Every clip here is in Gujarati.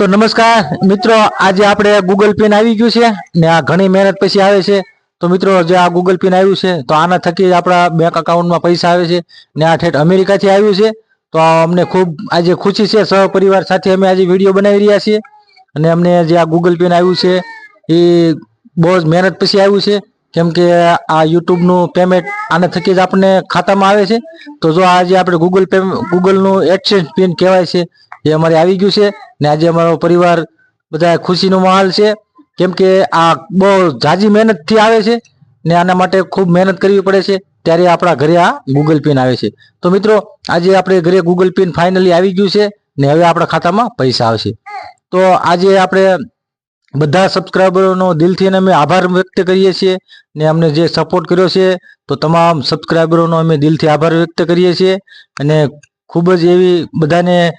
તો નમસ્કાર, મિત્રો, આજે આપણે ગૂગલ પેન આવી ગયું છે ને આ ઘણી મહેનત પછી આવે છે. તો મિત્રો, જે આ ગૂગલ પેન આવ્યું છે, તો આના થકી આપણા બેંક અકાઉન્ટમાં પૈસા આવે છે ને આ ઠેઠ અમેરિકાથી આવ્યું છે. તો અમને ખૂબ આજે ખુશી છે, સહપરિવાર સાથે અમે આજે વીડિયો બનાવી રહ્યા છીએ અને અમને જે આ ગૂગલ પેન આવ્યું છે, એ બહુ જ મહેનત પછી આવ્યું છે. કેમ કે આ યુટ્યુબનું પેમેન્ટ આના થકી જ આપણને ખાતામાં આવે છે. તો જો આજે આપણે ગૂગલ પે ગૂગલનું એડસેન્સ પિન કહેવાય છે એ અમારે આવી ગયું છે ને આજે અમારો પરિવાર બધા ખુશીનો માહોલ છે. કેમ કે આ બહુ ઝાઝી મહેનતથી આવે છે ને આના માટે ખૂબ મહેનત કરવી પડે છે. ત્યારે આપણા ઘરે આ ગૂગલ પિન આવે છે. તો મિત્રો, આજે આપણે ઘરે ગૂગલ પિન ફાઇનલી આવી ગયું છે ને હવે આપણા ખાતામાં પૈસા આવશે. તો આજે આપણે બધા સબસ્ક્રાઈબરોનો દિલથી અમે આભાર વ્યક્ત કરીએ છીએ ને અમને જે સપોર્ટ કર્યો છે, તો તમામ સબસ્ક્રાઈબરોનો અમે દિલથી આભાર વ્યક્ત કરીએ છીએ. અને ખૂબ જ એવી બધાને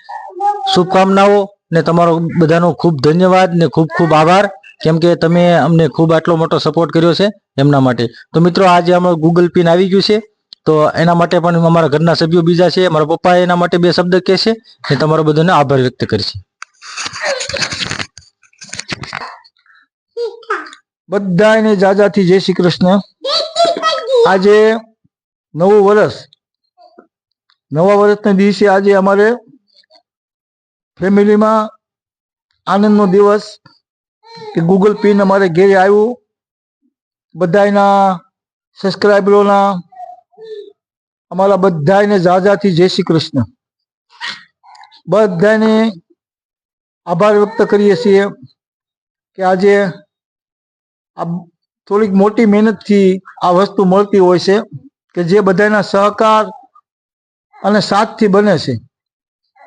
શુભકામનાઓ ને તમારો બધાનો ખૂબ ધન્યવાદ ને ખૂબ ખૂબ આભાર. કેમ કે તમે અમને ખૂબ આટલો મોટો સપોર્ટ કર્યો છે એમના માટે. તો મિત્રો, આજે અમારું ગૂગલ પિન આવી ગયું છે. તો એના માટે પણ અમારા ઘરના સભ્યો બીજા છે. મારા પપ્પા એના માટે બે શબ્દ કહેશે ને તમારો બધાને આભાર વ્યક્ત કરશે. બધાને જાજાથી જય શ્રી કૃષ્ણ. આજે નવું વર્ષ. નવા વર્ષના દિવસે આજે અમારે ફેમિલીમાં આનંદનો દિવસ કે ગૂગલ પિન અમારે ઘેરે આવ્યું. બધાયના સબસ્ક્રાઈબરોના અમારા બધાને જાજાથી જય શ્રી કૃષ્ણ. બધાને આભાર વ્યક્ત કરીએ છીએ કે આજે આ થોડીક મોટી મહેનતથી આ વસ્તુ મળતી હોય છે કે જે બધાના સહકાર અને સાથથી બને છે.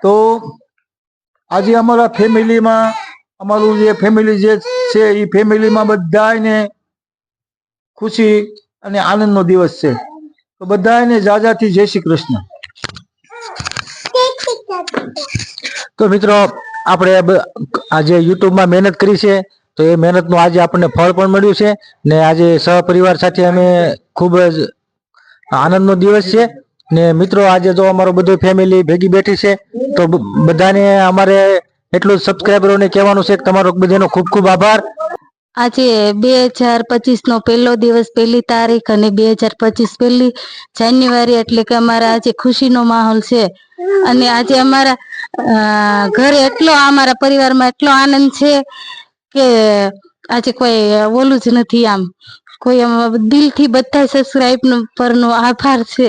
તો આજે અમારા ફેમિલીમાં, અમારું જે ફેમિલી જે છે, એ ફેમિલીમાં બધાને ખુશી અને આનંદનો દિવસ છે. તો બધાને જાજાથી જય શ્રી કૃષ્ણ. તો મિત્રો, આપણે આજે યુટ્યુબમાં મહેનત કરી છે, તો એ મહેનતનું આજે આપણને ફળ પણ મળ્યું છે ને આજે સહપરિવાર સાથે અમે ખૂબ જ આનંદનો દિવસ છે. ને મિત્રો, આજે જો અમારો બધું ફેમિલી ભેગી બેઠી છે, તો બધાને અમારે એટલું સબસ્ક્રાઈબરોને કહેવાનું છે કે તમારો બધાનો ખૂબ ખૂબ આભાર. આજે બે હજાર પચીસ નો પહેલો દિવસ, પહેલી તારીખ અને બે હજાર પચીસ પહેલી જાન્યુઆરી, એટલે કે અમારા આજે ખુશીનો માહોલ છે. અને આજે અમારા ઘરે એટલો, અમારા પરિવારમાં એટલો આનંદ છે કે આજે કોઈ ઓલું જ નથી આમ. કોઈ દિલથી બધા સબસ્ક્રાઇબ પરનો આભાર છે.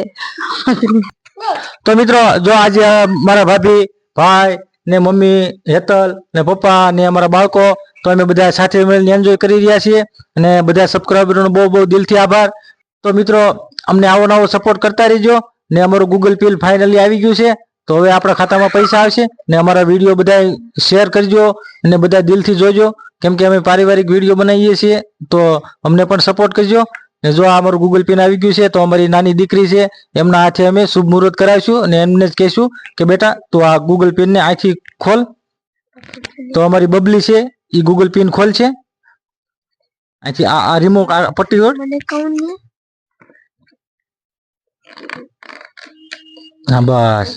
તો મિત્રો, જો આજે મારા ભાભી, ભાઈ ને મમ્મી, હેતલ ને પપ્પા ને અમારા બાળકો, તો અમે બધા સાથે મળીને એન્જોય કરી રહ્યા છીએ અને બધા સબસ્ક્રાઇબરનો બહુ બહુ દિલથી આભાર. તો મિત્રો, અમને આવો નવો સપોર્ટ કરતા રહેજો ને અમારું ગૂગલ પે ફાઇનલી આવી ગયું છે. તો હવે આપણા ખાતામાં પૈસા આવશે ને અમારા વીડિયો બધા શેર કરજો અને બધા દિલથી જોજો. કેમ કે અમે પારિવારિક વીડિયો બનાવીએ છીએ તો અમને પણ સપોર્ટ કરજો. ને જો આ અમારું ગૂગલ પેન આવી ગયું છે તો અમારી નાની દીકરી છે એમના હાથે અમે શુભ મુહૂર્ત કરાવીશું અને એમને જ કહેશું કે બેટા તું આ ગૂગલ પેનને આથી ખોલ. તો અમારી બબલી છે એ ગૂગલ પેન ખોલ છે અહીંથી આ આ રિમોટ આ પટ્ટી ઓળ હા બસ.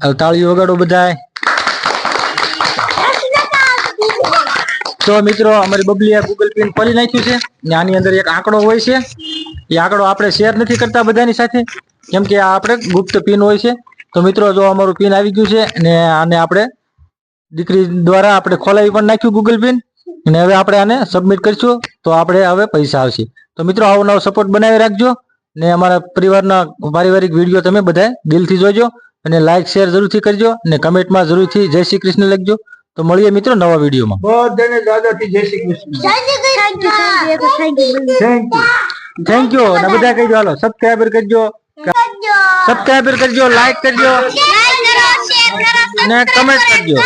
તાળીઓ વગાડો બધાય. તો મિત્રો, અમારી બબલીએ ગૂગલ પિન ખોલી નાખ્યું છે ને આની અંદર એક આંકડો હોય છે. એ આંકડો આપણે શેર નથી કરતા બધાની સાથે, કેમ કે આ આપણે ગુપ્ત પિન હોય છે. તો મિત્રો, જો અમારું પિન આવી ગયું છે ને આને આપણે દીકરી દ્વારા આપણે ખોલાવી પણ નાખ્યું ગૂગલ પિન અને હવે આપણે આને સબમિટ કરીશું, તો આપણે હવે પૈસા આવશે. તો મિત્રો, આવો નવો સપોર્ટ બનાવી રાખજો ને અમારા પરિવારના પારિવારિક વીડિયો તમે બધા દિલથી જોજો. અને લાઇક શેર જરૂરથી કરજો અને કમેન્ટમાં જરૂરથી જય શ્રી કૃષ્ણ લખજો. તો મળીએ મિત્રો નવા વિડીયોમાં. બધાને દાદાથી Jai Shri Krishna. Thank you thank you અને બધા કહેજો હાલો સબસ્ક્રાઈબર કરજો. સબસ્ક્રાઈબર કરજો લાઈક કરજો. અને કમેન્ટ કરજો.